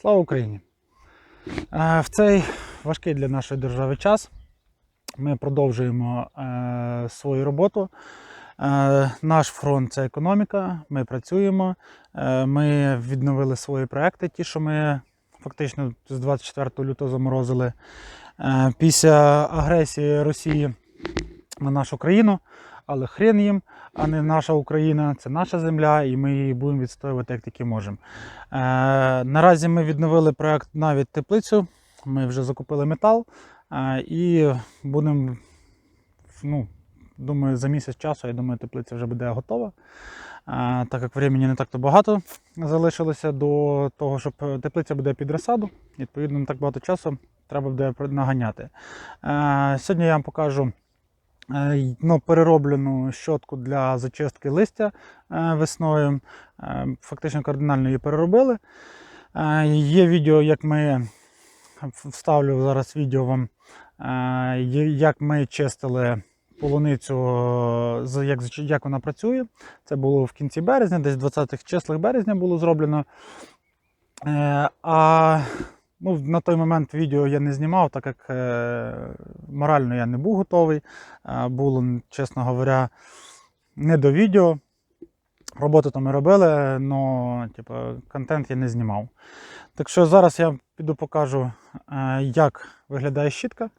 Слава Україні! Е, В цей важкий для нашої держави час ми продовжуємо е, свою роботу. Е, Наш фронт це економіка. Ми працюємо. Ми відновили свої проекти, ті, що ми фактично з 24 лютого заморозили. Після агресії Росії на нашу країну, але хрен їм, а не наша Україна, це наша земля, і ми її будемо відстоювати як тільки можемо. Е, наразі ми відновили проект навіть теплицю. Ми вже закупили метал е, і будемо, ну, думаю, за місяць часу, я думаю, теплиця вже буде готова. Е, так як времени не так-то багато залишилося до того, щоб теплиця буде під розсаду. Відповідно, не так багато часу треба буде наганяти. Е, сьогодні я вам покажу ну, перероблену щотку для зачистки листя е, весною. Е, Фактично кардинально її переробили. Е, Є відео, як ми вставлю зараз відео вам, е, як ми чистили полуницю, е, як, як вона працює. Це було в кінці березня, десь 20-х числах березня було зроблено. Е, А ну, на той момент відео я не знімав, так як е, морально я не був готовий. Було, чесно говоря, не до відео. Роботу там ми робили, але типу, контент я не знімав. Так що зараз я піду покажу, е, як виглядає щітка,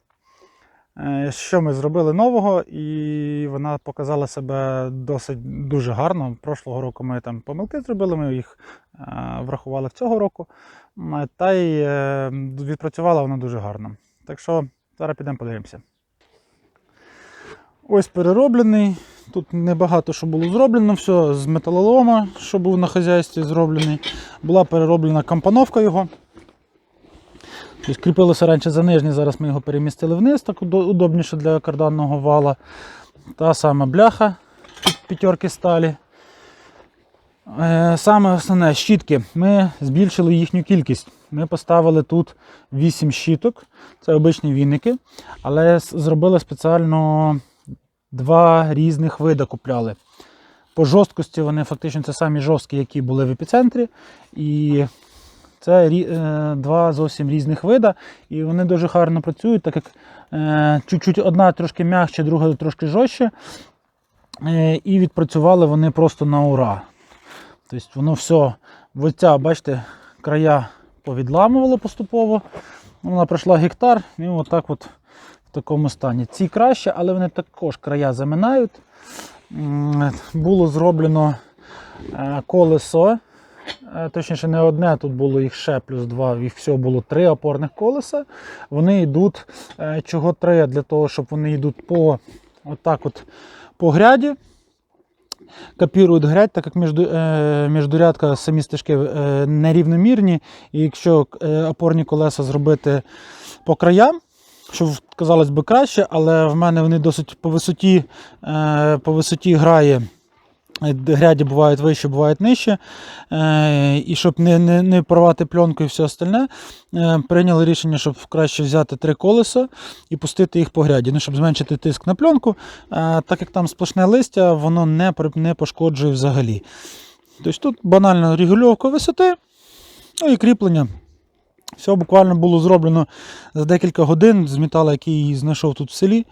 що ми зробили нового, і вона показала себе досить дуже гарно. Прошлого року ми там помилки зробили, ми їх е, врахували цього року. Та й е, відпрацювала вона дуже гарно. Так що зараз підемо подивимося. Ось перероблений. Тут небагато що було зроблено, все з металолома, що був на хазяйстві зроблений. Була перероблена компоновка його. Тобто кріпилося раніше за нижній, зараз ми його перемістили вниз, так удобніше для карданного вала. Та сама бляха п'ятерки сталі. Е, Саме основне щітки. Ми збільшили їхню кількість. Ми поставили тут 8 щіток, це обичні віники, але зробили спеціально два різних вида купляли. По жорсткості вони фактично це самі жорсткі, які були в епіцентрі. І це е, два зовсім різних вида. І вони дуже гарно працюють, так як е, чуть-чуть одна трошки м'якше, друга трошки жорстче. Е, і відпрацювали вони просто на ура. Тобто воно все, оця, бачите, края повідламувало поступово. Вона пройшла гектар і отак от в такому стані. Ці краще, але вони також края заминають. Було зроблено колесо. Е, Точніше, не одне, тут було їх ще плюс два, їх всього було три опорних колеса. Вони йдуть, е, чого три, для того, щоб вони йдуть по, отак от, по гряді. Копірують грядь, так як е, міждурядка самі стежки нерівномірні. І якщо опорні колеса зробити по краям, що казалось би краще, але в мене вони досить по висоті, по висоті грає. Е, Гряді бувають вище, бувають нижче. Е, І щоб не, не, не порвати пленку і все остальне, е, прийняли рішення, щоб краще взяти три колеса і пустити їх по гряді, ну, щоб зменшити тиск на пленку. Так як там сплошне листя, воно не, не пошкоджує взагалі. Тобто тут банально регульовка висоти, ну і кріплення. Все буквально було зроблено за декілька годин з металу, який знайшов тут в селі.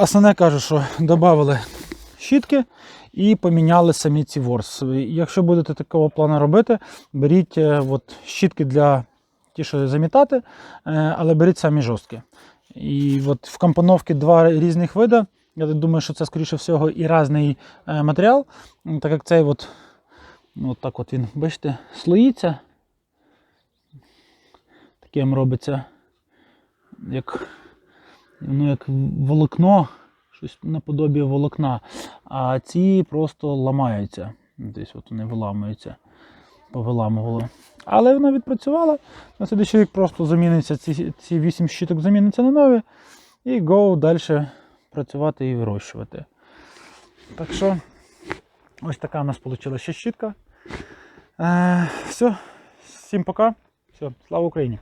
Основне кажу, що додали щітки і поміняли самі ці ворс. Якщо будете такого плану робити, беріть е, от, щітки для ті, що замітати, е, але беріть самі жорсткі. І от в компоновці два різних види. Я думаю, що це, скоріше всього, і різний е, матеріал, так як цей от, от так от він, бачите, слоїться. Таким робиться, як, ну, як волокно, щось наподобі волокна. А ці просто ламаються. Десь от вони виламуються, повиламували. Але вона відпрацювала. На слідчий рік просто заміниться ці, ці 8 щиток заміниться на нові. І go далі працювати і вирощувати. Так що, ось така у нас вийшла ще щітка. Е, все, всім пока. Все, слава Україні!